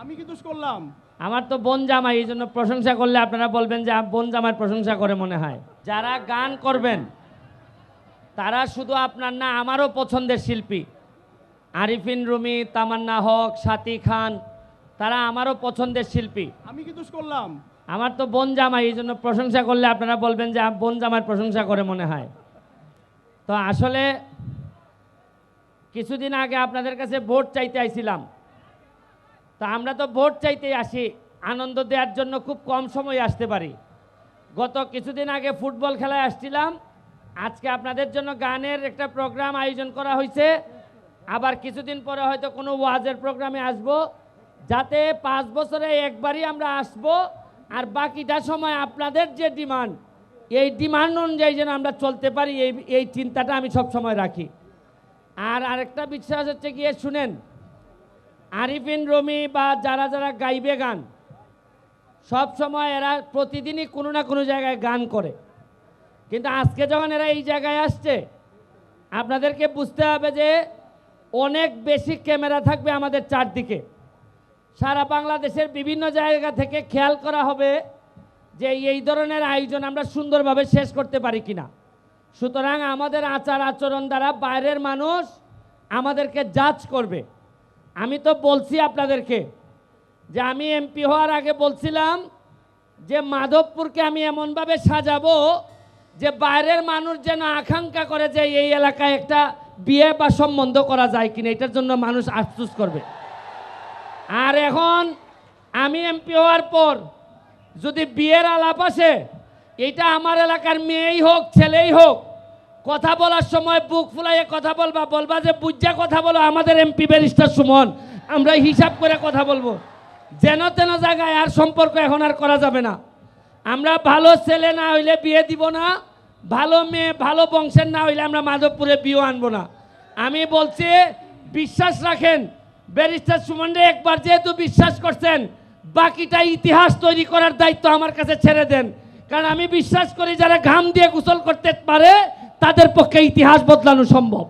আমি কি দোষ করলাম? আমার তো বোন জামাই এই জন্য প্রশংসা করলে আপনারা বলবেন যে বোন জামাইয়ের প্রশংসা করে মনে হয়। যারা গান করবেন তারা শুধু আপনার না আমারও পছন্দের শিল্পী। আরিফিন রুমি তামান্না হক সাথী খান তারা আমারও পছন্দের শিল্পী। আমি কি দোষ করলাম? আমার তো বোন জামাই এই জন্য প্রশংসা করলে আপনারা বলবেন যে বোন জামাইয়ের প্রশংসা করে মনে হয়। তো আসলে কিছুদিন আগে আপনাদের কাছে ভোট চাইতে আইছিলাম। তা আমরা তো ভোট চাইতে আসি, আনন্দ দেওয়ার জন্য খুব কম সময় আসতে পারি। গত কিছুদিন আগে ফুটবল খেলায় আসছিলাম, আজকে আপনাদের জন্য গানের একটা প্রোগ্রাম আয়োজন করা হয়েছে। আবার কিছুদিন পরে হয়তো কোনো ওয়াজের প্রোগ্রামে আসব। যাতে পাঁচ বছরে একবারই আমরা আসব, আর বাকিটা সময় আপনাদের যে ডিমান্ড, এই ডিমান্ড অনুযায়ী যেন আমরা চলতে পারি, এই এই চিন্তাটা আমি সব সময় রাখি। আর আরেকটা বিশ্বাস হচ্ছে গিয়ে, শুনেন আরিফিন রমি বা যারা যারা গাইবে গান, সব সময় এরা প্রতিদিনই কোনো না কোনো জায়গায় গান করে। কিন্তু আজকে যখন এরা এই জায়গায় আসছে, আপনাদেরকে বুঝতে হবে যে অনেক বেশি ক্যামেরা থাকবে আমাদের চারদিকে। সারা বাংলাদেশের বিভিন্ন জায়গা থেকে খেয়াল করা হবে যে এই ধরনের আয়োজন আমরা সুন্দরভাবে শেষ করতে পারি কিনা। সুতরাং আমাদের আচার আচরণ দ্বারা বাইরের মানুষ আমাদেরকে জাজ করবে। আমি তো বলছি আপনাদেরকে যে আমি এমপি হওয়ার আগে বলছিলাম যে মাধবপুরকে আমি এমনভাবে সাজাবো যে বাইরের মানুষ যেন আকাঙ্ক্ষা করে যে এই এলাকায় একটা বিয়ে বা সম্বন্ধ করা যায় কিনা, এটার জন্য মানুষ আফসুস করবে। আর এখন আমি এমপি হওয়ার পর যদি বিয়ের আলাপ আসে, এটা আমার এলাকার মেয়েই হোক, ছেলেই হোক কথা বলার সময় বুক ফুলাইয়ে কথা বলবা বলবা যে, বুঝা কথা বলো, আমাদের এমপি ব্যারিস্টার সুমন, আমরা হিসাব করে কথা বলব। যেন তেন জায়গায় আর সম্পর্ক এখন আর করা যাবে না। আমরা ভালো ছেলে না হইলে বিয়ে দিব না, ভালো মেয়ে, ভালো বংশের না হইলে আমরা মাধবপুরে বিয়ে আনব না। আমি বলছি, বিশ্বাস রাখেন, ব্যারিস্টার সুমনরে একবার যেহেতু বিশ্বাস করছেন, বাকিটা ইতিহাস তৈরি করার দায়িত্ব আমার কাছে ছেড়ে দেন। কারণ আমি বিশ্বাস করি, যারা ঘাম দিয়ে গোসল করতে পারে তাদের পক্ষে ইতিহাস বদলানো সম্ভব।